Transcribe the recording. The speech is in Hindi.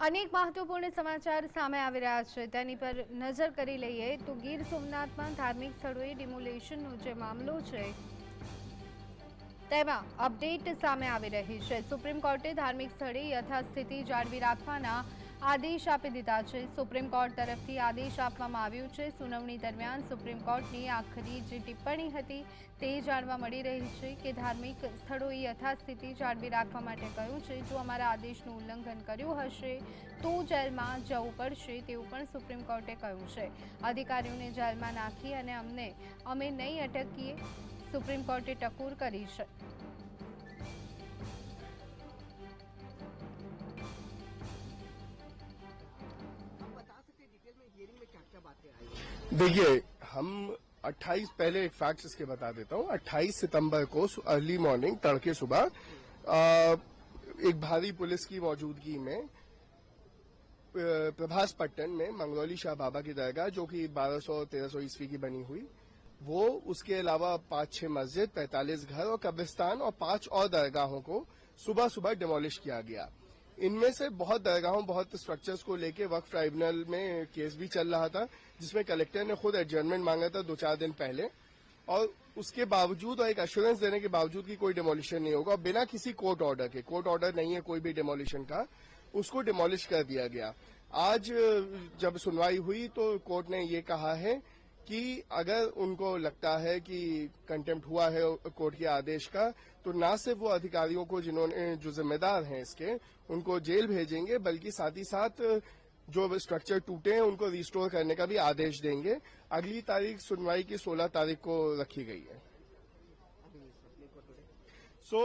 અનેક મહત્વપૂર્ણ સમાચાર સામે આવી રહ્યા છે. તેની પર નજર કરી લઈએ તો ગીર સોમનાથમાં ધાર્મિક સ્થળોએ ડિમોલેશનનો જે મામલો છે, તેમાં અપડેટ સામે આવી રહી છે. સુપ્રીમ કોર્ટે ધાર્મિક સ્થળે યથાસ્થિતિ જાળવી રાખવાના આદેશ આપી દીધા છે. સુપ્રીમ કોર્ટ તરફથી આદેશ આપવામાં આવ્યું છે. સુનાવણી દરમિયાન સુપ્રીમ કોર્ટની આખરી જે ટિપ્પણી હતી તે જાણવા મળી રહી છે કે ધાર્મિક સ્થળોએ યથાસ્થિતિ જાળવી રાખવા માટે કહ્યું છે. જો અમારા આદેશનું ઉલ્લંઘન કર્યું હશે, તો જેલમાં જવું પડશે તેવું પણ સુપ્રીમ કોર્ટે કહ્યું છે. અધિકારીઓને જેલમાં નાખી અને અમને, અમે નહીં અટકીએ, સુપ્રીમ કોર્ટે ટકોર કરી છે. देखिए, हम 28 पहले एक फैक्ट इसके बता देता हूँ। 28 सितंबर को अर्ली मॉर्निंग तड़के सुबह एक भारी पुलिस की मौजूदगी में प्रभास पट्टन में मंगरौली शाह बाबा की दरगाह, जो कि 1200 1300 ईस्वी की बनी हुई, वो उसके अलावा पाँच छह मस्जिद, पैंतालीस घर और कब्रिस्तान और पाँच और दरगाहों को सुबह सुबह डिमोलिश किया गया। इनमें से बहुत दरगाहों, बहुत स्ट्रक्चर्स को लेके वक्फ ट्राइब्यूनल में केस भी चल रहा था, जिसमें कलेक्टर ने खुद एडजर्नमेंट मांगा था दो चार दिन पहले। और उसके बावजूद और एक अश्योरेंस देने के बावजूद कि कोई डिमोलिशन नहीं होगा, और बिना किसी कोर्ट ऑर्डर के कोर्ट ऑर्डर नहीं है कोई भी डिमोलिशन का, उसको डिमोलिश कर दिया गया। आज जब सुनवाई हुई तो कोर्ट ने ये कहा है कि अगर उनको लगता है कि कंटेम्प्ट हुआ है कोर्ट के आदेश का तो ना सिर्फ़ वो अधिकारियों को जिन्होंने, जो जिम्मेदार हैं इसके, उनको जेल भेजेंगे, बल्कि साथ ही साथ जो स्ट्रक्चर टूटे हैं, उनको रिस्टोर करने का भी आदेश देंगे। अगली तारीख सुनवाई की 16 तारीख को रखी गई है। अभी अपने को तो सो